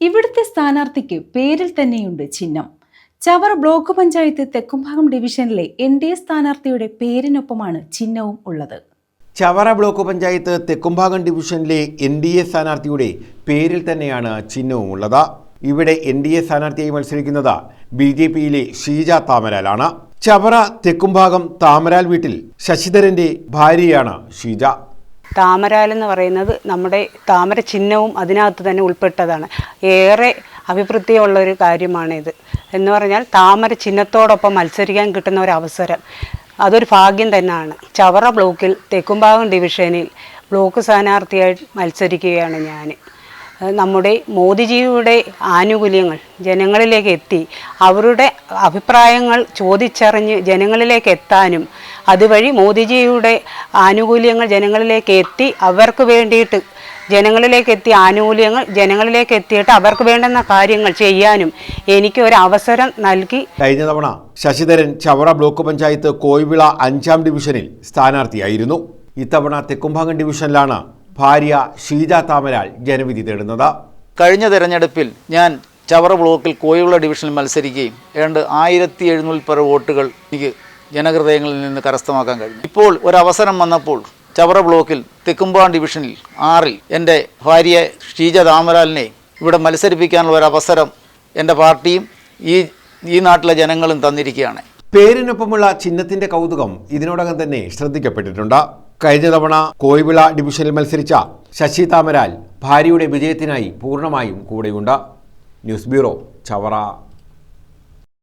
ഇവിടുത്തെ സ്ഥാനാർത്ഥിക്ക് പേരിൽ തന്നെയുണ്ട് ചിഹ്നം. ചവർ ബ്ലോക്ക് പഞ്ചായത്ത് തെക്കുംഭാഗം ഡിവിഷനിലെ എൻ ഡി എ സ്ഥാനാർത്ഥിയുടെ പേരിനൊപ്പമാണ് ചിഹ്നവും ഉള്ളത്. ചവറ ബ്ലോക്ക് പഞ്ചായത്ത് തെക്കുംഭാഗം ഡിവിഷനിലെ എൻ ഡി എ സ്ഥാനാർത്ഥിയുടെ പേരിൽ തന്നെയാണ് ചിഹ്നവും ഉള്ളത്. ഇവിടെ എൻ ഡി എ സ്ഥാനാർത്ഥിയായി മത്സരിക്കുന്നത് ബി ജെ പിയിലെ ഷീജ താമരാലാണ്. ചവറ തെക്കുംഭാഗം താമരാൽ വീട്ടിൽ ശശിധരന്റെ ഭാര്യയാണ് ഷീജ. താമരാൽ എന്ന് പറയുന്നത് നമ്മുടെ താമര ചിഹ്നവും അതിനകത്ത് തന്നെ ഉൾപ്പെട്ടതാണ്. ഏറെ അഭിവൃദ്ധിയുള്ള ഒരു കാര്യമാണിത്. എന്ന് പറഞ്ഞാൽ താമര ചിഹ്നത്തോടൊപ്പം മത്സരിക്കാൻ കിട്ടുന്ന ഒരു അവസരം. അതൊരു ഭാഗ്യം തന്നെയാണ്. ചവറ ബ്ലോക്കിൽ തെക്കുംഭാഗം ഡിവിഷനിൽ ബ്ലോക്ക് സ്ഥാനാർത്ഥിയായി മത്സരിക്കുകയാണ് ഞാൻ നമ്മുടെ മോദിജിയുടെ ആനുകൂല്യങ്ങൾ ജനങ്ങളിലേക്ക് എത്തി അവരുടെ അഭിപ്രായങ്ങൾ ചോദിച്ചറിഞ്ഞ് ജനങ്ങളിലേക്ക് എത്താനും അതുവഴി മോദിജിയുടെ ആനുകൂല്യങ്ങൾ ജനങ്ങളിലേക്ക് എത്തി അവർക്ക് വേണ്ടിയിട്ട് ജനങ്ങളിലേക്ക് എത്തിയ ആനുകൂല്യങ്ങൾ ജനങ്ങളിലേക്ക് എത്തിയിട്ട് അവർക്ക് വേണ്ടുന്ന കാര്യങ്ങൾ ചെയ്യാനും എനിക്ക് ഒരു അവസരം നൽകി. കഴിഞ്ഞ തവണ ശശിധരൻ ചവറ ബ്ലോക്ക് പഞ്ചായത്ത് കോയിവിള അഞ്ചാം ഡിവിഷനിൽ സ്ഥാനാർത്ഥിയായിരുന്നു. ഇത്തവണ തെക്കുംഭാഗം ഡിവിഷനിലാണ് ഭാര്യ ഷീജ താമരാൾ ജനവിധി തേടുന്നത്. കഴിഞ്ഞ തെരഞ്ഞെടുപ്പിൽ ഞാൻ ചവറ ബ്ലോക്കിൽ കോയുള്ള ഡിവിഷനിൽ മത്സരിക്കുകയും ഏതാണ്ട് ആയിരത്തി എഴുന്നൂറിൽ പേർ വോട്ടുകൾ എനിക്ക് ജനഹൃദയങ്ങളിൽ നിന്ന് കരസ്ഥമാക്കാൻ കഴിഞ്ഞു. ഇപ്പോൾ ഒരവസരം വന്നപ്പോൾ ചവറ ബ്ലോക്കിൽ തെക്കുമ്പാൻ ഡിവിഷനിൽ ആറിൽ എന്റെ ഭാര്യ ഷീജ താമരാലിനെ ഇവിടെ മത്സരിപ്പിക്കാനുള്ള ഒരു അവസരം എന്റെ പാർട്ടിയും ഈ ഈ നാട്ടിലെ ജനങ്ങളും തന്നിരിക്കുകയാണ്. പേരിനൊപ്പമുള്ള ചിഹ്നത്തിന്റെ കൗതുകം ഇതിനോടകം തന്നെ ശ്രദ്ധിക്കപ്പെട്ടിട്ടുണ്ട്. കഴിഞ്ഞ തവണ കോയിവിള ഡിവിഷനിൽ മത്സരിച്ച ശശി താമരാൽ ഭാര്യയുടെ വിജയത്തിനായി പൂർണമായും കൂടെയുണ്ട്. News bureau Chavara.